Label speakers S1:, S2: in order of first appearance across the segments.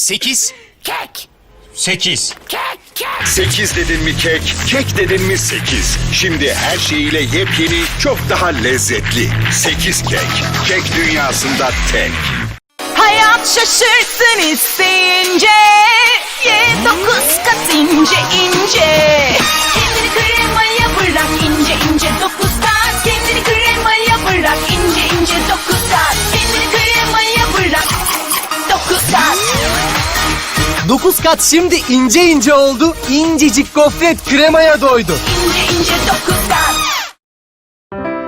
S1: Sekiz.
S2: Kek.
S1: Sekiz.
S2: Kek. Kek.
S3: 8 dedin mi kek, kek dedin mi 8. Şimdi her şeyiyle yepyeni, çok daha lezzetli. 8 kek, kek dünyasında tek.
S4: Hayat şaşırtsın isteyince Ye dokuz kat ince ince Kendini kremaya bırak ince ince dokuz kat Kendini kremaya bırak ince ince dokuz kat
S5: 9 kat şimdi ince ince oldu. İncecik gofret kremaya doydu.
S4: İnce ince dokuz kat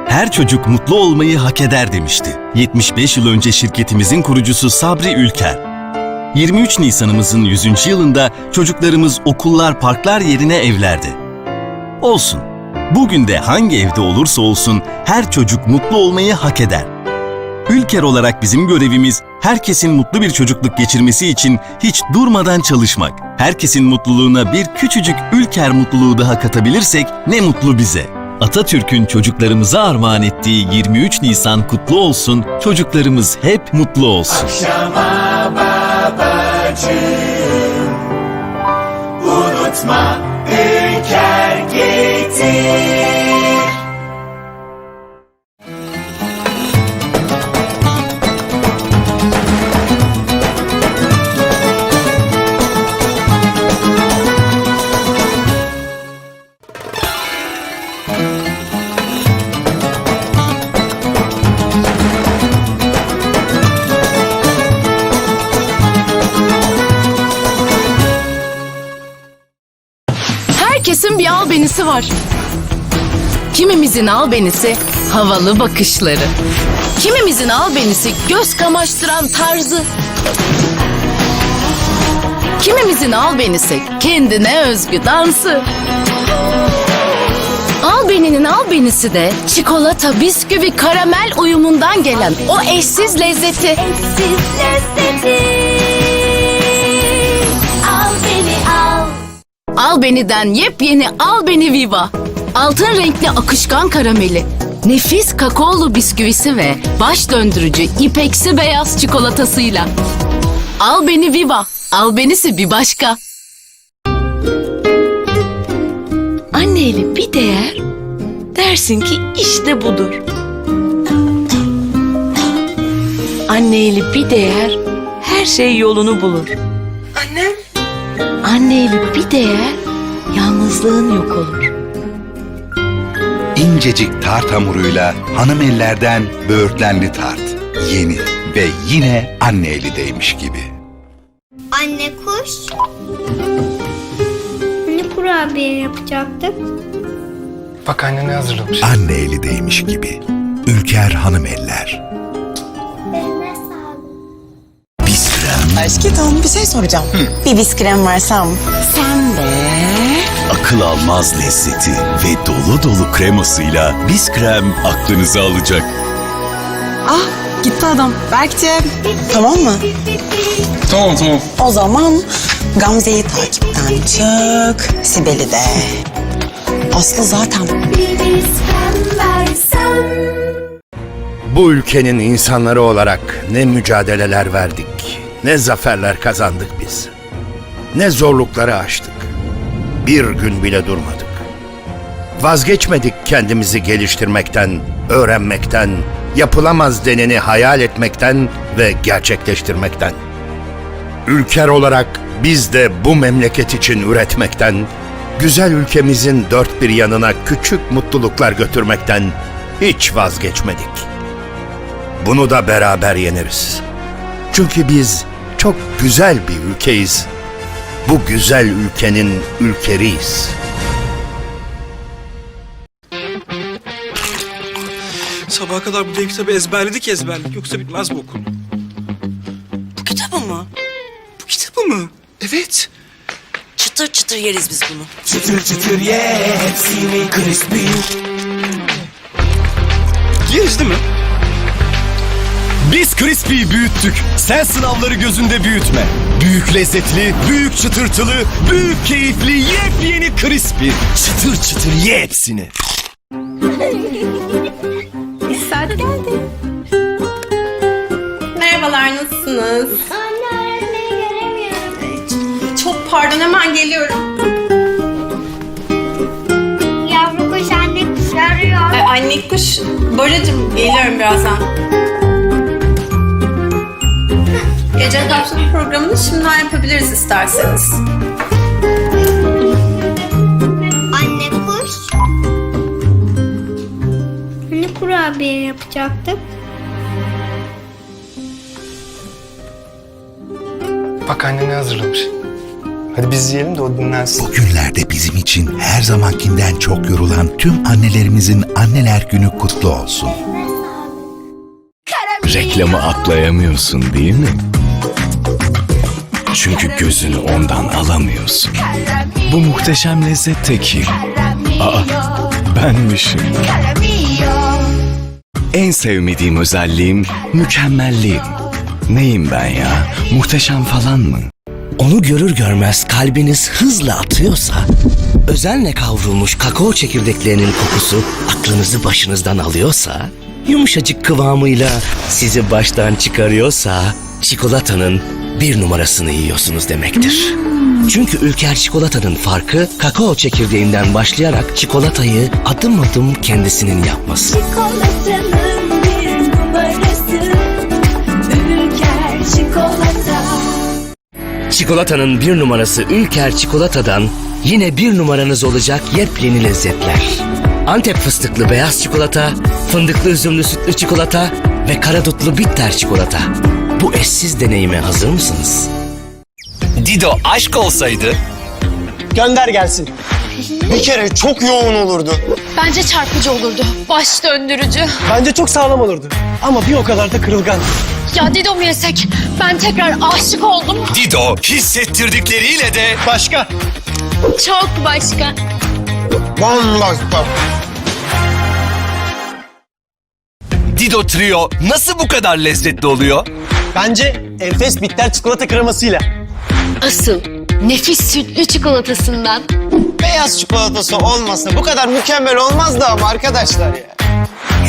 S6: Her çocuk mutlu olmayı hak eder demişti. 75 yıl önce şirketimizin kurucusu Sabri Ülker. 23 Nisan'ımızın 100. yılında çocuklarımız okullar, parklar yerine evlerde. Olsun. Bugün de hangi evde olursa olsun her çocuk mutlu olmayı hak eder. Ülker olarak bizim görevimiz herkesin mutlu bir çocukluk geçirmesi için hiç durmadan çalışmak. Herkesin mutluluğuna bir küçücük Ülker mutluluğu daha katabilirsek ne mutlu bize. Atatürk'ün çocuklarımıza armağan ettiği 23 Nisan kutlu olsun, çocuklarımız hep mutlu olsun.
S7: Herkesin bir albenisi var. Kimimizin albenisi havalı bakışları. Kimimizin albenisi göz kamaştıran tarzı. Kimimizin albenisi kendine özgü dansı. Albeninin albenisi de çikolata, bisküvi, karamel uyumundan gelen o eşsiz lezzeti.
S4: Eşsiz lezzeti
S7: Albeni'den yepyeni Albeni Viva. Altın renkli akışkan karameli, nefis kakaolu bisküvisi ve baş döndürücü ipeksi beyaz çikolatasıyla. Albeni Viva, albenisi bir başka.
S8: Anne eli bir değer, dersin ki işte budur. Anne eli bir değer, her şey yolunu bulur. Anne eli bir değer, yalnızlığın yok olur.
S3: İncecik tart hamuruyla hanım ellerden böğürtlenli tart. Yeni ve yine anne elideymiş gibi.
S9: Anne kuş. Ne kurabiye yapacaktık?
S10: Bak annen ne hazırlamış.
S3: Anne elideymiş gibi. Ülker hanım eller.
S11: Aşkım bir şey soracağım. Bir biskrem versem. Sen de.
S6: Akıl almaz lezzeti ve dolu dolu kremasıyla Biskrem aklınızı alacak.
S11: Ah gitti adam. Berk'ciğim. Tamam mı?
S10: Tamam tamam.
S11: O zaman Gamze'yi takipten çık. Sibel'i de. Aslı zaten.
S12: Bu ülkenin insanları olarak ne mücadeleler verdik, ne zaferler kazandık biz. Ne zorlukları aştık. Bir gün bile durmadık. Vazgeçmedik kendimizi geliştirmekten, öğrenmekten, yapılamaz deneni hayal etmekten ve gerçekleştirmekten. Ülker olarak biz de bu memleket için üretmekten, güzel ülkemizin dört bir yanına küçük mutluluklar götürmekten hiç vazgeçmedik. Bunu da beraber yeneriz. Çünkü biz çok güzel bir ülkeyiz. Bu güzel ülkenin ülkeriyiz.
S10: Sabaha kadar bu dev kitabı ezberledik ezberledik. Yoksa bitmez bu okul.
S8: Bu kitabı mı?
S10: Bu kitabı mı? Evet.
S8: Çıtır çıtır yeriz biz bunu.
S10: Yeriz değil mi?
S6: Biz Crispy'yi büyüttük. Sen sınavları gözünde büyütme. Büyük lezzetli, büyük çıtırtılı, büyük keyifli, yepyeni Crispy. Çıtır çıtır ye hepsini.
S9: Saat geldi.
S4: Merhabalar nasılsınız?
S9: Anne öğretmeni göremiyorum.
S13: Pardon hemen geliyorum.
S9: Yavru kuş anne kuş arıyor.
S13: Ay, anne kuş. Boracığım geliyorum birazdan. Gece adaptasyon programını şimdiden yapabiliriz isterseniz.
S9: Anne kuş. Hani kurabiye yapacaktık?
S10: Bak annen ne hazırlamış. Hadi biz yiyelim de o dinlensin.
S3: Günlerde bizim için her zamankinden çok yorulan tüm annelerimizin anneler günü kutlu olsun.
S2: Reklamı atlayamıyorsun değil mi? Çünkü gözünü ondan alamıyorsun. Bu muhteşem lezzet de kim? Aa, benmişim. En sevmediğim özelliğim mükemmelliğim. Neyim ben ya? Muhteşem falan mı?
S5: Onu görür görmez kalbiniz hızla atıyorsa, özenle kavrulmuş kakao çekirdeklerinin kokusu aklınızı başınızdan alıyorsa, yumuşacık kıvamıyla sizi baştan çıkarıyorsa, çikolatanın bir numarasını yiyorsunuz demektir. Çünkü Ülker çikolatanın farkı kakao çekirdeğinden başlayarak çikolatayı adım adım kendisinin yapması.
S9: Çikolatanın bir numarası. Ülker çikolata.
S5: Çikolatanın bir numarası Ülker çikolatadan yine bir numaranız olacak yepyeni lezzetler. Antep fıstıklı beyaz çikolata, fındıklı üzümlü sütlü çikolata ve karadutlu bitter çikolata. Bu eşsiz deneyime hazır mısınız?
S2: Dido aşk olsaydı
S5: Gönder gelsin. Bir kere çok yoğun olurdu.
S4: Bence çarpıcı olurdu. Baş döndürücü.
S5: Bence çok sağlam olurdu. Ama bir o kadar da kırılgan.
S4: Ya Dido mu yesek? Ben tekrar aşık oldum.
S2: Dido hissettirdikleriyle de
S5: Başka?
S4: Çok başka.
S5: Bambaşka.
S2: Dido Trio nasıl bu kadar lezzetli oluyor?
S5: Bence enfes bitter çikolata kremasıyla.
S14: Asıl nefis sütlü çikolatasından.
S5: Beyaz çikolatası olmasa bu kadar mükemmel olmazdı ama arkadaşlar ya.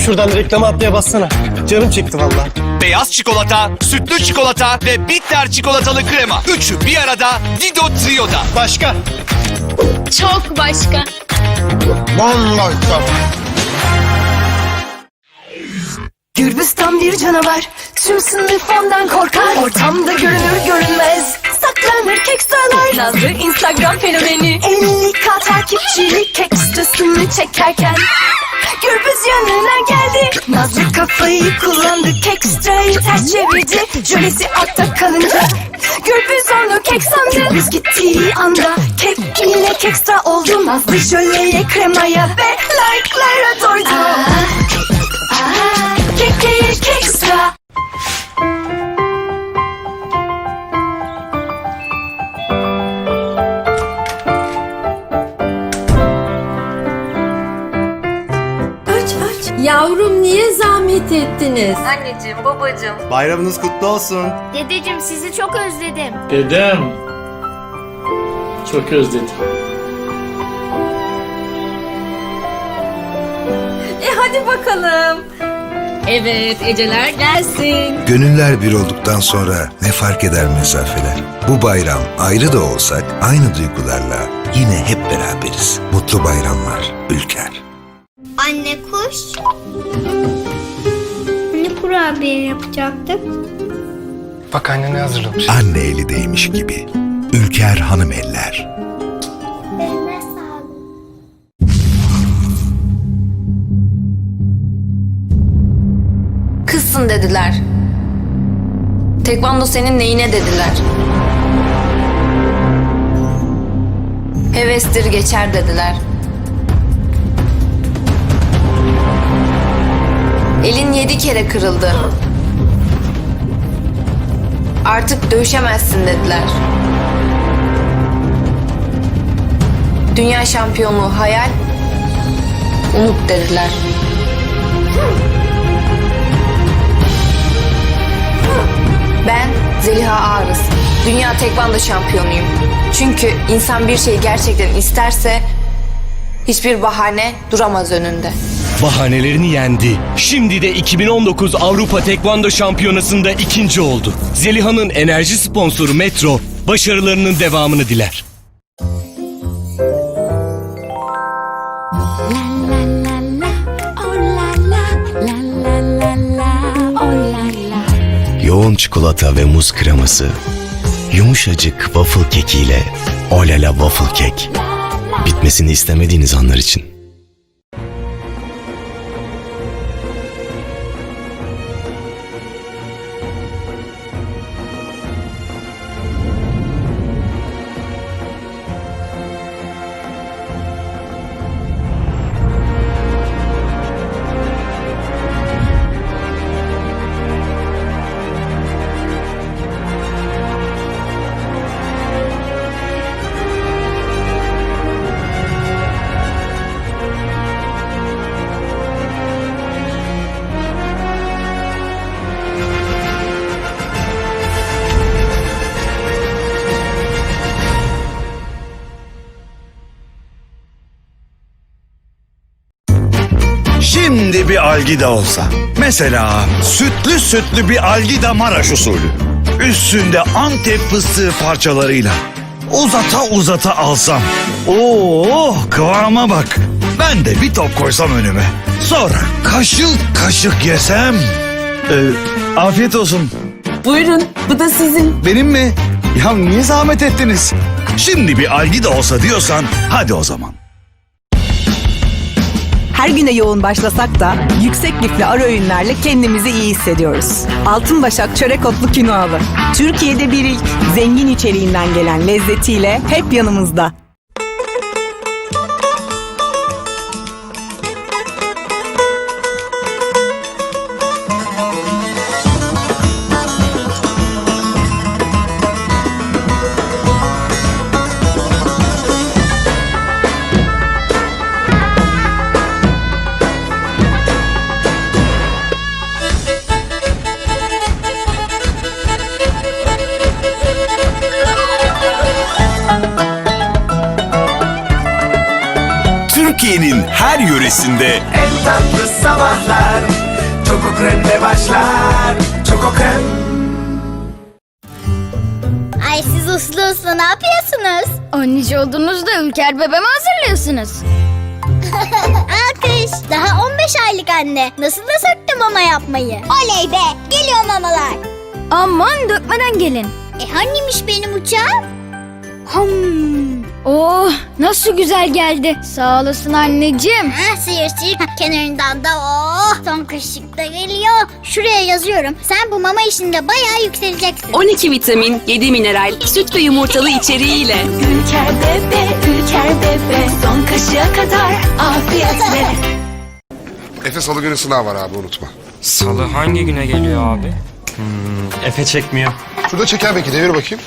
S5: Şuradan reklama atlaya bassana. Canım çekti vallahi.
S2: Beyaz çikolata, sütlü çikolata ve bitter çikolatalı krema. Üçü bir arada Dido Trio'da.
S5: Başka?
S4: Çok başka.
S5: Bambaşka.
S4: Gürbüz tam bir canavar. Tüm sınıf ondan korkar. Ortamda görünür görünmez. Saklanır kekstralar. Nazlı Instagram fenomeni. 50k takipçilik ekstrasını çekerken. Gürbüz yanına geldi. Nazlı kafayı kullandı. Kekstrayı ters çevirdi. Jölesi altta kalınca. Gürbüz onu kek sandı. Gürbüz gittiği anda. Kek yine kekstra oldu. Nazlı jöleye kremaya ve like'lara doydu. Aa, kek kekstra.
S14: Yavrum niye zahmet ettiniz?
S8: Anneciğim, babacığım.
S10: Bayramınız kutlu olsun.
S9: Dedeciğim sizi çok özledim.
S15: Dedem. Çok özledim.
S14: E hadi bakalım. Evet Eceler gelsin.
S3: Gönüller bir olduktan sonra ne fark eder mesafeler? Bu bayram ayrı da olsak aynı duygularla yine hep beraberiz. Mutlu bayramlar Ülker.
S9: Anne kuş. Hani kurabiye yapacaktık?
S10: Bak annen ne hazırlamış.
S3: Anne eli değmiş gibi. Ülker hanım eller.
S8: Kızsın dediler. Tekvando senin neyine dediler. Hevestir geçer dediler. Elin yedi kere kırıldı. Artık dövüşemezsin dediler. Dünya şampiyonluğu hayal, umut dediler. Dünya Tekvando şampiyonuyum. Çünkü insan bir şeyi gerçekten isterse hiçbir bahane duramaz önünde.
S5: Bahanelerini yendi. Şimdi de 2019 Avrupa Tekvando Şampiyonası'nda ikinci oldu. Zeliha'nın enerji sponsoru Metro
S16: başarılarının devamını diler. Yoğun çikolata ve muz kreması, yumuşacık waffle kekiyle Olala waffle kek. Bitmesini istemediğiniz anlar için.
S17: Bir algida olsa. Mesela sütlü sütlü bir algida Maraş usulü. Üstünde Antep fıstığı parçalarıyla. Uzata uzata alsam. Oo kıvama bak. Ben de bir top koysam önüme. Sonra kaşık kaşık yesem. Ee, afiyet olsun.
S11: Buyurun, bu da sizin.
S17: Benim mi? Ya niye zahmet ettiniz? Şimdi bir algida olsa diyorsan hadi o zaman.
S11: Her güne yoğun başlasak da yüksek lifli ara öğünlerle kendimizi iyi hissediyoruz. Altın Başak Çörek Otlu Kinoalı. Türkiye'de bir ilk zengin içeriğinden gelen lezzetiyle hep yanımızda.
S18: Her yöresinde
S19: En tatlı sabahlar Çoko kremle başlar Çoko krem
S9: Ay siz uslu uslu ne yapıyorsunuz? Anneci olduğunuzda Ülker bebeğimi hazırlıyorsunuz. Alkış. Daha 15 aylık anne. Nasıl da söktüm mama yapmayı. Oley be. Geliyor mamalar. Aman dökmeden gelin. E hanimiş benim uçağım? Hım. Oh nasıl güzel geldi. Sağ olasın anneciğim. Ha, sıyır sıyır kenarından da oh son kaşık da geliyor. Şuraya yazıyorum. Sen bu mama işinde bayağı yükseleceksin.
S20: 12 vitamin, 7 mineral, süt ve yumurtalı içeriğiyle.
S7: Ülker bebe, ülker bebe Son kaşığa kadar afiyetle
S21: Efe salı günü sınav var abi unutma.
S10: Salı hangi güne geliyor abi? Efe çekmiyor.
S21: Şurada çeker belki devir bakayım.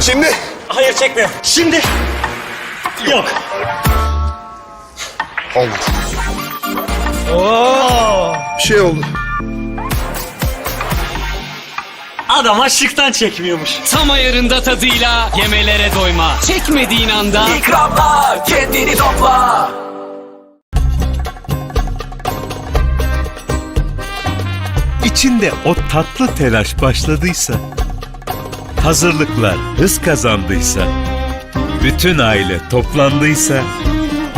S21: Şimdi.
S10: Hayır çekmiyor. Şimdi. Yok.
S21: Olmadı. Bir şey oldu.
S10: Adam açlıktan çekmiyormuş.
S16: Tam ayarında tadıyla yemelere doyma. Çekmediğin anda
S19: İkramlar kendini topla
S22: İçinde o tatlı telaş başladıysa, hazırlıklar hız kazandıysa, bütün aile toplandıysa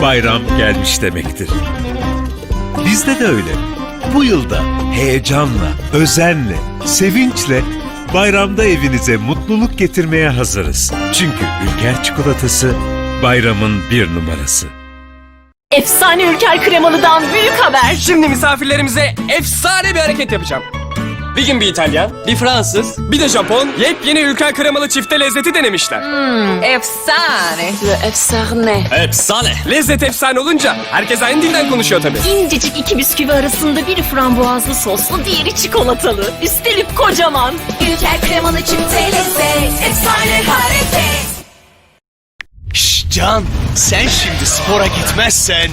S22: bayram gelmiş demektir. Bizde de öyle. Bu yılda heyecanla, özenle, sevinçle bayramda evinize mutluluk getirmeye hazırız. Çünkü Ülker çikolatası bayramın bir numarası.
S20: Efsane Ülker Kremalı'dan büyük haber.
S10: Şimdi misafirlerimize efsane bir hareket yapacağım. Bir gün bir İtalyan, bir Fransız, bir de Japon yepyeni ülker kremalı çifte lezzeti denemişler.
S20: Efsane. Efsane.
S10: Efsane. Lezzet efsane olunca herkes aynı dilden konuşuyor tabii.
S20: İncecik iki bisküvi arasında biri frambuazlı soslu, diğeri çikolatalı. Üstelik kocaman.
S7: Ülker kremalı çifte lezzet Efsane hareket
S16: Şşş Can, sen şimdi spora gitmezsen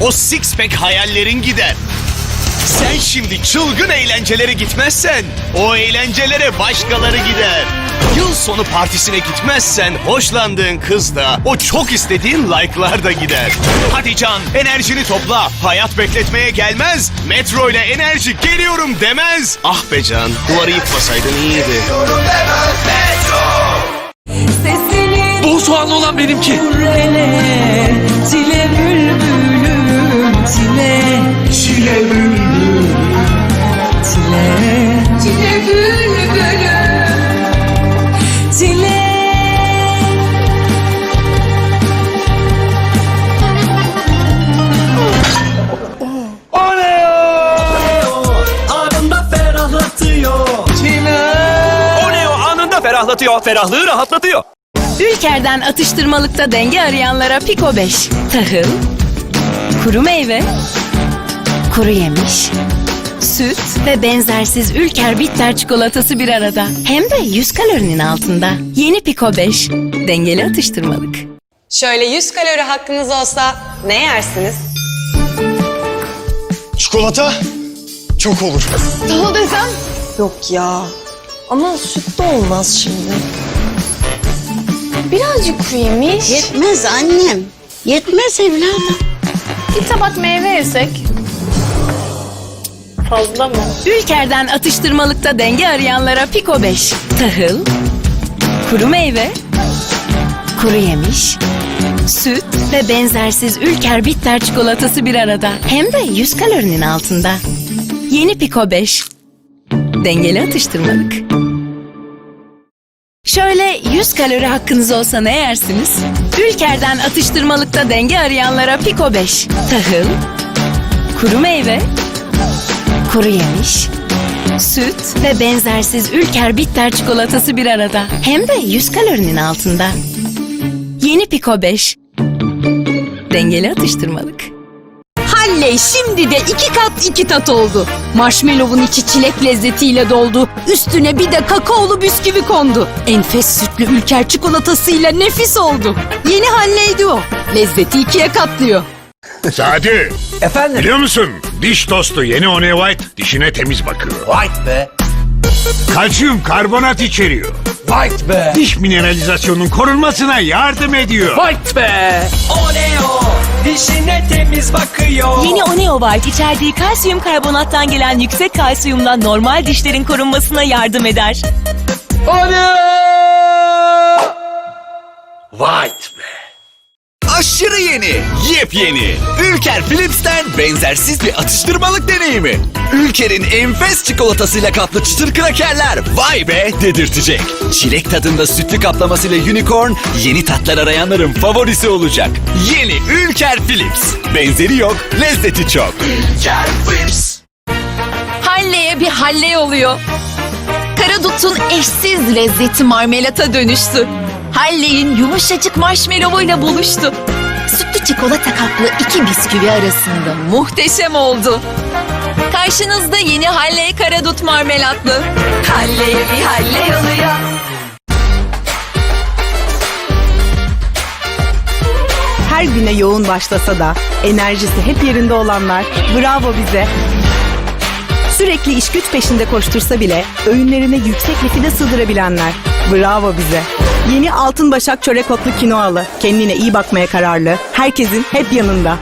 S16: o six pack hayallerin gider. Sen şimdi çılgın eğlencelere gitmezsen o eğlencelere başkaları gider. Yıl sonu partisine gitmezsen hoşlandığın kız da o çok istediğin like'lar da gider. Hadi Can enerjini topla. Hayat bekletmeye gelmez. Metro ile enerji geliyorum demez. Ah be Can duvarı yıkmasaydın iyiydi.
S19: Bol
S4: soğanlı olan benimki. Ele. Ferahlatıyor. Ferahlığı rahatlatıyor.
S7: Ülker'den atıştırmalıkta denge arayanlara Piko 5. Tahıl, kuru meyve, kuru yemiş, süt ve benzersiz Ülker bitter çikolatası bir arada. Hem de 100 kalorinin altında. Yeni Piko 5. Dengeli atıştırmalık.
S13: Şöyle 100 kalori hakkınız olsa ne yersiniz?
S23: Çikolata çok olur.
S24: Tahıl desem?
S13: Yok ya. Ama süt de olmaz şimdi.
S24: Birazcık kuru yemiş.
S25: Yetmez annem Yetmez evladım
S24: Bir tabak meyve yesek. Fazla mı?
S7: Ülker'den atıştırmalıkta denge arayanlara Piko 5. Tahıl, kuru meyve, kuru yemiş, süt ve benzersiz Ülker bitter çikolatası bir arada. Hem de 100 kalorinin altında. Yeni Piko 5. Dengeli atıştırmalık. Şöyle 100 kalori hakkınız olsa ne yersiniz? Ülker'den atıştırmalıkta denge arayanlara Piko 5. Tahıl, kuru meyve, kuru yemiş, süt ve benzersiz Ülker bitter çikolatası bir arada. Hem de 100 kalorinin altında. Yeni Piko 5. Dengeli atıştırmalık.
S25: Halle şimdi de iki kat iki tat oldu. Marshmallow'un içi çilek lezzetiyle doldu. Üstüne bir de kakaolu bisküvi kondu. Enfes sütlü ülker çikolatasıyla nefis oldu. Yeni Halleydi o. Lezzeti ikiye katlıyor.
S8: Sadi.
S4: Efendim?
S8: Biliyor musun? Diş tostu yeni One White dişine temiz bakıyor.
S4: White be.
S8: Kalsiyum karbonat içeriyor.
S4: White be.
S8: Diş mineralizasyonunun korunmasına yardım ediyor.
S4: White be. Oleo. Dişine temiz bakıyor.
S25: Yeni Oneo White içerdiği kalsiyum karbonattan gelen yüksek kalsiyumdan normal dişlerin korunmasına yardım eder.
S4: Oleo. White.
S18: Aşırı yeni, yepyeni. Ülker Philips'ten benzersiz bir atıştırmalık deneyimi. Ülker'in enfes çikolatasıyla kaplı çıtır krakerler vay be dedirtecek. Çilek tadında sütlü kaplamasıyla unicorn yeni tatlar arayanların favorisi olacak. Yeni Ülker Philips. Benzeri yok, lezzeti çok. Ülker Philips.
S7: Halleye bir halle oluyor. Karadut'un eşsiz lezzeti marmelata dönüştü. Halley'in yumuşacık marshmallow'uyla buluştu. Sütlü çikolata kaplı iki bisküvi arasında muhteşem oldu. Karşınızda yeni Halley Karadut marmelatlı. Halley'e bir Halley oluyor.
S11: Her güne yoğun başlasa da enerjisi hep yerinde olanlar bravo bize. Sürekli iş güç peşinde koştursa bile öğünlerine yüksek lifide sığdırabilenler bravo bize. Yeni Altın Başak Çörek Otlu Kinoalı kendine iyi bakmaya kararlı herkesin hep yanında.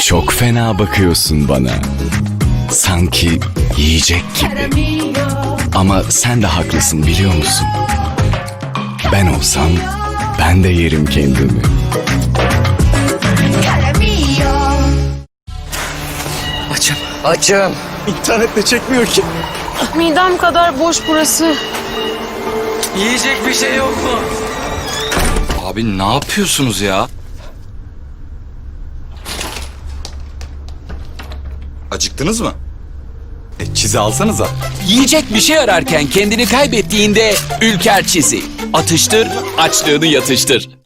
S18: Çok fena bakıyorsun bana. Sanki yiyecek gibi. Ama sen de haklısın biliyor musun? Ben olsam ben de yerim kendimi.
S4: Açım. Açım. İnternette çekmiyor ki.
S13: Midem kadar boş burası.
S4: Yiyecek bir şey yok mu?
S18: Abi ne yapıyorsunuz ya? Acıktınız mı? E, çizi alsanıza. Yiyecek bir şey ararken kendini kaybettiğinde Ülker çizi. Atıştır, açlığını yatıştır.